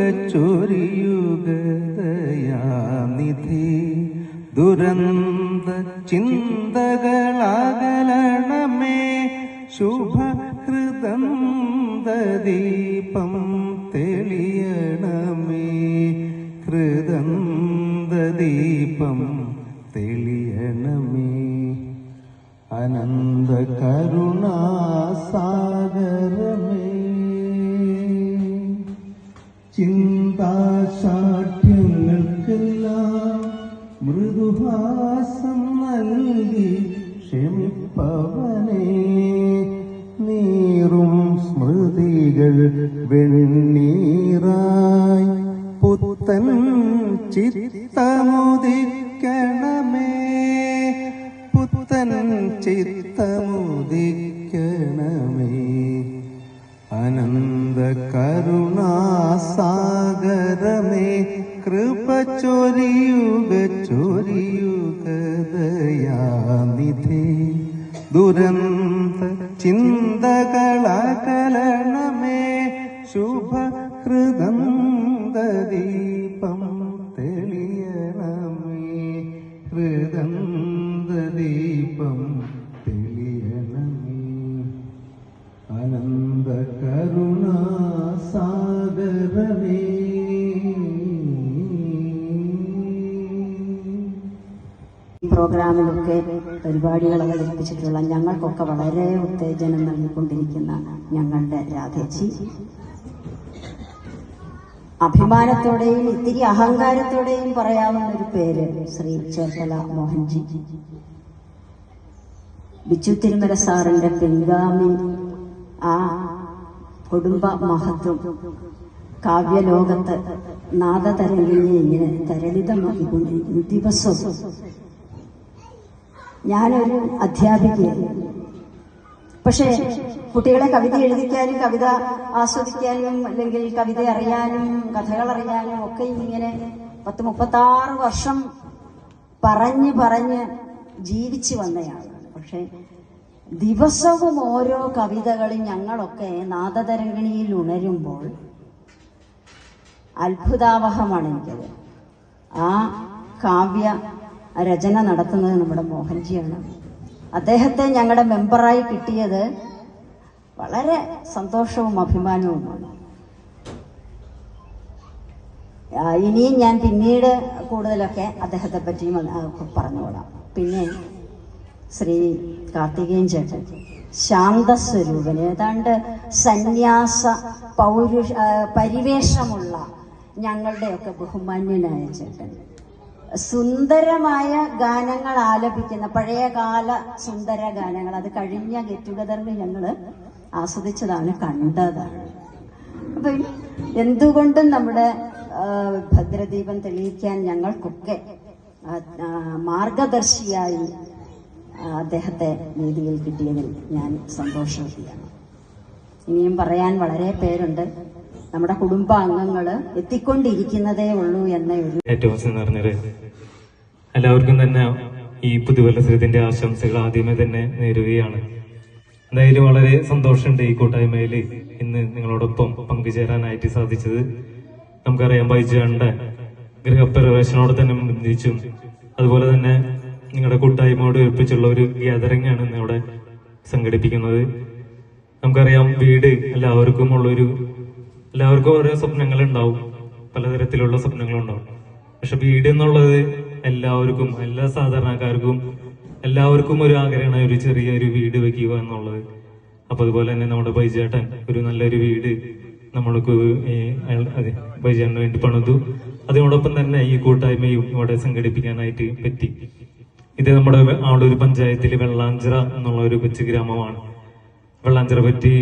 ചൊരിയുകയാനിധി ദുരന്ത ചിന്തകളകലണമേ ശുഭകൃതം ദീപം തെളിയണമേ. ഹൃദന്തദീപം തെളിയണമേ. അനന്ത കരുണാസാഗരമേ മൃദുഹാസം നൽകി ക്ഷമിപ്പവനേ. നീറും സ്മൃതികൾ വെണ്ണീറായി പുത്തൻ ചിത്തമുദിക്കണമേ. പുത്തൻ ചിത്തമുദിക്കണമേ. അനന്ത കരുണാസാഗരമേ. കൃപ ചൊരിയുക ചൊരിയുക ദയാനിധി. ദുരന്ത ചിന്തകളകലണമേ ശുഭ ഹൃദന്തദീപം തെളിയണമേ. ഹൃദന്തദീപം പ്രോഗ്രാമിലൊക്കെ പരിപാടികൾ അവതരിപ്പിച്ചിട്ടുള്ള ഞങ്ങൾക്കൊക്കെ വളരെ ഉത്തേജനം നൽകിക്കൊണ്ടിരിക്കുന്ന ഞങ്ങളുടെ രാധേച്ചി. അഭിമാനത്തോടെയും ഇത്തിരി അഹങ്കാരത്തോടെയും പറയാവുന്ന ഒരു പേര് ശ്രീ ചേർത്തല മോഹൻജി. ബിച്ചു തിരുമല സാറിന്റെ പിൻഗാമി ആ കുടുംബ മഹത്വം കാവ്യലോകത്ത് നാദതരംഗിനെ ഇങ്ങനെ തരളിതമാക്കിക്കൊണ്ടിരിക്കുന്നു ദിവസവും ഞാനൊരു അധ്യാപികയാണ് പക്ഷേ കുട്ടികളെ കവിത എഴുതിക്കാനും കവിത ആസ്വദിക്കാനും അല്ലെങ്കിൽ കവിത അറിയാനും കഥകൾ അറിയാനും ഒക്കെ ഇങ്ങനെ പത്ത് മുപ്പത്താറ് വർഷം പറഞ്ഞ് പറഞ്ഞ് ജീവിച്ചു വന്നയാണ് പക്ഷെ ദിവസവും ഓരോ കവിതകളും ഞങ്ങളൊക്കെ നാദതരംഗിണിയിൽ ഉണരുമ്പോൾ അത്ഭുതാവഹമാണ് എനിക്കത്. ആ കാവ്യ രചന നടത്തുന്നത് നമ്മുടെ മോഹൻജിയാണ്. അദ്ദേഹത്തെ ഞങ്ങളുടെ മെമ്പറായി കിട്ടിയത് വളരെ സന്തോഷവും അഭിമാനവുമാണ്. ഇനിയും ഞാൻ പിന്നീട് കൂടുതലൊക്കെ അദ്ദേഹത്തെ പറ്റിയും പറഞ്ഞുകൊള്ളാം. പിന്നെ ശ്രീ കാർത്തികേയൻ ചേട്ടൻ ശാന്തസ്വരൂപൻ ഏതാണ്ട് സന്യാസ പൗരുഷ പരിവേഷമുള്ള ഞങ്ങളുടെയൊക്കെ ബഹുമാന്യനായ ചേട്ടൻ. സുന്ദരമായ ഗാനങ്ങൾ ആലപിക്കുന്ന പഴയകാല സുന്ദര ഗാനങ്ങൾ. അത് കഴിഞ്ഞ ഗെറ്റ് ടുഗദറിന് ഞങ്ങൾ ആസ്വദിച്ചതാണ് കണ്ടതാണ്. അപ്പൊ എന്തുകൊണ്ടും നമ്മുടെ ഭദ്രദീപം തെളിയിക്കാൻ ഞങ്ങൾക്കൊക്കെ മാർഗദർശിയായി അദ്ദേഹത്തെ വേദിയിൽ കിട്ടിയതിൽ ഞാൻ സന്തോഷവതിയാണ്. ഇനിയും പറയാൻ വളരെ പേരുണ്ട്. നമ്മുടെ കുടുംബാംഗങ്ങൾ എത്തിക്കൊണ്ടിരിക്കുന്നതേ ഉള്ളൂ എന്ന ഒരു എല്ലാവർക്കും തന്നെ ഈ പുതുവത്സരത്തിന്റെ ആശംസകൾ ആദ്യമേ തന്നെ നേരുകയാണ്. എന്തായാലും വളരെ സന്തോഷമുണ്ട് ഈ കൂട്ടായ്മയിൽ ഇന്ന് നിങ്ങളോടൊപ്പം പങ്കുചേരാനായിട്ട് സാധിച്ചത്. നമുക്കറിയാം ബൈജുണ്ട് ഗൃഹപ്രവേശനോട് തന്നെ ബന്ധിച്ചും അതുപോലെ തന്നെ നിങ്ങളുടെ കൂട്ടായ്മയോട് ഏൽപ്പിച്ചുള്ള ഒരു ഗ്യാതറിംഗ് ആണ് ഇന്ന് ഇവിടെ സംഘടിപ്പിക്കുന്നത്. നമുക്കറിയാം വീട് എല്ലാവർക്കും ഉള്ളൊരു എല്ലാവർക്കും ഓരോ സ്വപ്നങ്ങൾ ഉണ്ടാവും പലതരത്തിലുള്ള സ്വപ്നങ്ങളുണ്ടാവും. പക്ഷെ വീട് എന്നുള്ളത് എല്ലാവർക്കും എല്ലാ സാധാരണക്കാർക്കും എല്ലാവർക്കും ഒരു ആഗ്രഹമാണ് ഒരു ചെറിയ ഒരു വീട് വെക്കുക എന്നുള്ളത്. അപ്പൊ അതുപോലെ തന്നെ നമ്മുടെ ബൈജേട്ടൻ ഒരു നല്ലൊരു വീട് നമ്മൾക്ക് അതെ ബൈജേട്ടന് വേണ്ടി പണിതു. അതിനോടൊപ്പം തന്നെ ഈ കൂട്ടായ്മയും ഇവിടെ സംഘടിപ്പിക്കാനായിട്ട് പറ്റി. ഇത് നമ്മുടെ ആളൂർ പഞ്ചായത്തിലെ വെള്ളാഞ്ചിറ എന്നുള്ള ഒരു കൊച്ചു ഗ്രാമമാണ്. വെള്ളാഞ്ചിറ പറ്റി